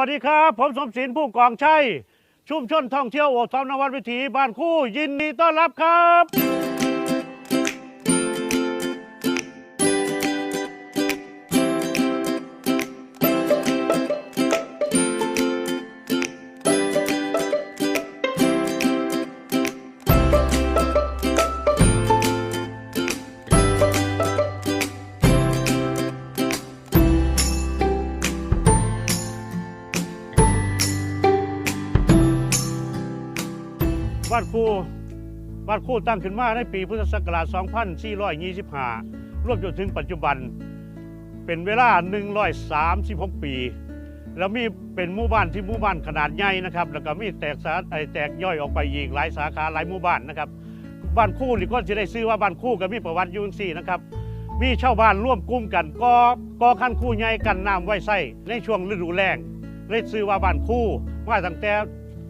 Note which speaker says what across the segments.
Speaker 1: สวัสดีครับ ผมสมศิลป์ผู้กองชัย ชุมชนท่องเที่ยวโอทอมนวัดวิถีบ้านคู่ยินดีต้อนรับครับ บ้านคู่บ้านคู่ตั้งขึ้นมาในปีพุทธศักราช 2425 รวมจนถึงปัจจุบันเป็นเวลา 136 ปี แล้วมีเป็นหมู่บ้านที่หมู่บ้านขนาดใหญ่นะครับ แล้วก็มีแตกสาไอแตกย่อยออกไปอีกหลายสาขาหลายหมู่บ้านนะครับบ้านคู่นี่ก็จะได้ซื้อว่าบ้านคู่ก็มีประวัติยูจังสี่นะครับมีชาวบ้านร่วมกลุ่มกันกอกอขั้นคู่ใหญ่กันน้ำไว้ใส่ในช่วงฤดูแล้งเลยซื้อว่าบ้านคู่มาตั้งแต่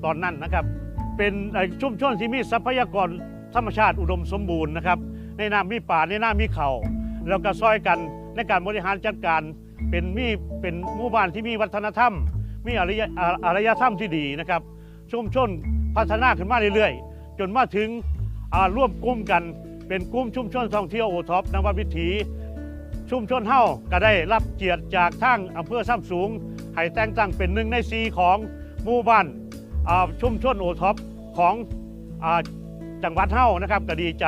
Speaker 1: ตอนนั้นนะครับ เป็นเอ่อชุมชนที่มีทรัพยากรธรรมชาติอุดมสมบูรณ์นะครับในน้ำมีป่าในน้ำมีเขาแล้วก็ซอยกันในการบริหารจัดการเป็นมีเป็นหมู่บ้านที่มีวัฒนธรรม มีอารยอารยธรรมที่ดีนะครับ ชุมชนพัฒนาขึ้นมาเรื่อยๆ จนมาถึงร่วมกลุ่มกันเป็นกลุ่มชุมชนท่องเที่ยวโอท็อปนวัดวิถีชุมชนเฮาก็ได้รับเกียรติจากทางอำเภอซ้ำสูงให้แต่งตั้งเป็นหนึ่งในสีของหมู่บ้านชุมชนโอท็อป ของอจังหวัดเฮ้านะครับก็ดีใจ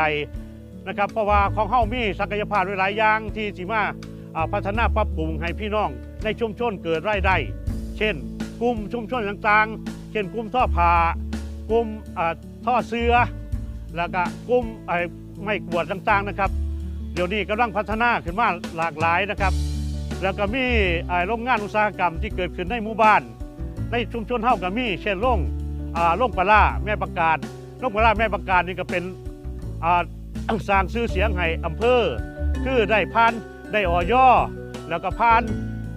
Speaker 1: นะครับ เพราะว่าของเฮ้ามีศักยภาพหลายอย่างที่สิมาพัฒนาปรับปรุงให้พี่น้องในชุมชนเกิดรายได้ เช่น กลุ่มชุมชนต่างๆ เช่น กลุ่มท่อผ้ากลุ่มท่อเสือแล้วก็กลุ่มไอ้ไม่กวดต่างๆนะครับ เดี๋ยวนี้กำลังพัฒนาขึ้นมาหลากหลายนะครับ แล้วก็มีไอ้โรงงานอุตสาหกรรมที่เกิดขึ้นในหมู่บ้าน ในชุมชนเฮาก็มีเช่นโรง อ่าโรงปลาแม่ประกาศโรงปลาแม่ประกาศนี่ก็เป็นอ่าสร้างชื่อเสียงให้อำเภอ คือได้พันได้ออยแล้วก็พัน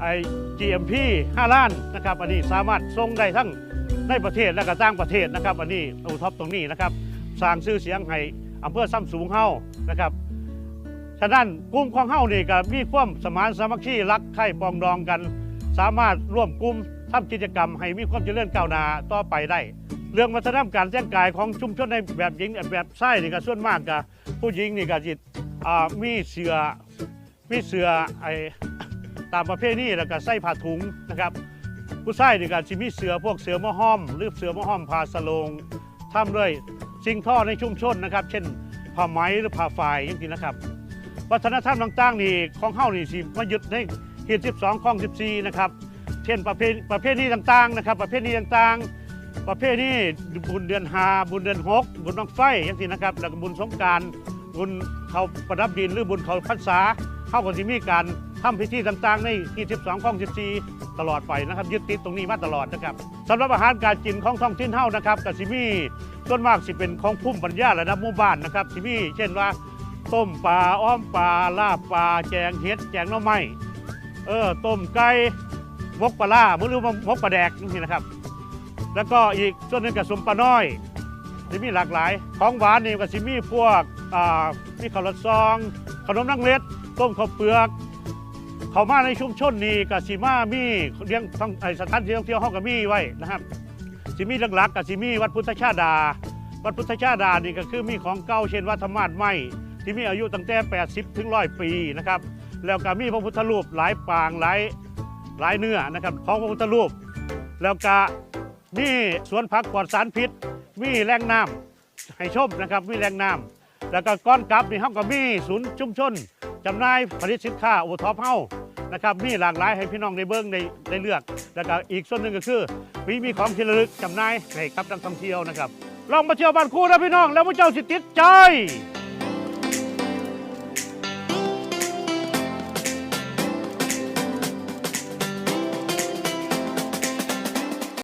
Speaker 1: ไอ้ GMP 5ล้านนะครับอันนี้สามารถส่งได้ทั้งในประเทศและก็ต่างประเทศนะครับ อันนี้อูท็อปตรงนี้นะครับสร้างชื่อเสียงให้อำเภอซ้ำสูงเฮานะครับฉะนั้นกลุ่มของเฮานี่ก็มีความสมานสามัคคีรักใคร่ปองดองกัน สามารถร่วมกลุ่ม ทำกิจกรรมให้มีความเจริญก้าวหน้าต่อไปได้ เรื่องวัฒนธรรมการแต่งกายของชุมชนในแบบหญิงแบบชายนี่ก็ส่วนมากก็ผู้หญิงนี่ก็จิตมีเสือมีเสือไอตามประเภทนี้แล้วก็ใส่ผ้าถุงนะครับ ผู้ชายนี่ก็สิมีเสือพวกเสือมะห้อม หรือเสือมะห้อมผ้าสโลงทำด้วยสิ่งท่อในชุมชนนะครับ เช่นผ้าไหมหรือผ้าฝายอย่างนี้นะครับวัฒนธรรมต่างๆนี่ของเฮานี่สิมายึดในเขต12ข้อง14 นะครับ เช่นประเพณีประเภทนี้ต่างๆนะครับ ประเภทนี้ต่างๆ ประเภทนี้บุญเดือนหาบุญเดือนหกบุญบังไฟอย่างที่นะครับ แล้วก็บุญสงการบุญเขาประดับดินหรือบุญเขาพรรษาเข้ากับที่มีการทำพิธีต่างๆในที่12ข้อง14 ตลอดไปนะครับ ยึดติดตรงนี้มาตลอดนะครับสำหรับอาหารการกินของท้องถิ่นเฮานะครับกับสิมีส่วนมากสิเป็นของพุ่มปัญญาระดับหมู่บ้านนะครับสิมีเช่นว่าต้มปลาอ้อมปลาลาบปลาแจงเห็ดแจงน่อไม้เออต้มไก่ มกปลาล่าหรือมกปลาแดกนี่นะครับ แล้วก็อีกส่วนหนึ่งกับสมปลาน้อยที่มีหลากหลาย ของหวานนี่ก็สิมีพวกอ่ามีข้าวรดซอง ขนมนังเล็ด ต้มข้าวเปลือกเขามาในชุมชนนี่กับสิมามีเลี้ยงท่องไอสถานที่ท่องเที่ยวห้องกับมีไว้นะครับสิมีหลักๆกับสิมีวัดพุทธชาดา วัดพุทธชาดานี่ก็คือมีของเก่าเช่นวัดธรรมาสไหมที่มีอายุตั้งแต่ 80 ถึงร้อยปีนะครับ แล้วก็มีพระพุทธรูปหลายปางหลาย ลายเนื้อนะครับของพระพุทธรูป แล้วก็มีสวนผักปลอดสารพิษ มีแหล่งน้ำให้ชมนะครับมีแหล่งน้ำแล้วก็ก้อนกลับนี่เฮาก็มีศูนย์ชุมชนจำหน่ายผลิตสินค้าโอท็อปเฮ้านะครับมีหลากหลายให้พี่น้องได้เบิ่งได้ได้เลือก แล้วก็อีกส่วนหนึ่งก็คือมีมีของที่ระลึกจำหน่ายให้กับนักท่องเที่ยวนะครับลองมาเที่ยวบ้านคู่นะพี่น้องแล้วพระเจ้าสิติดใจ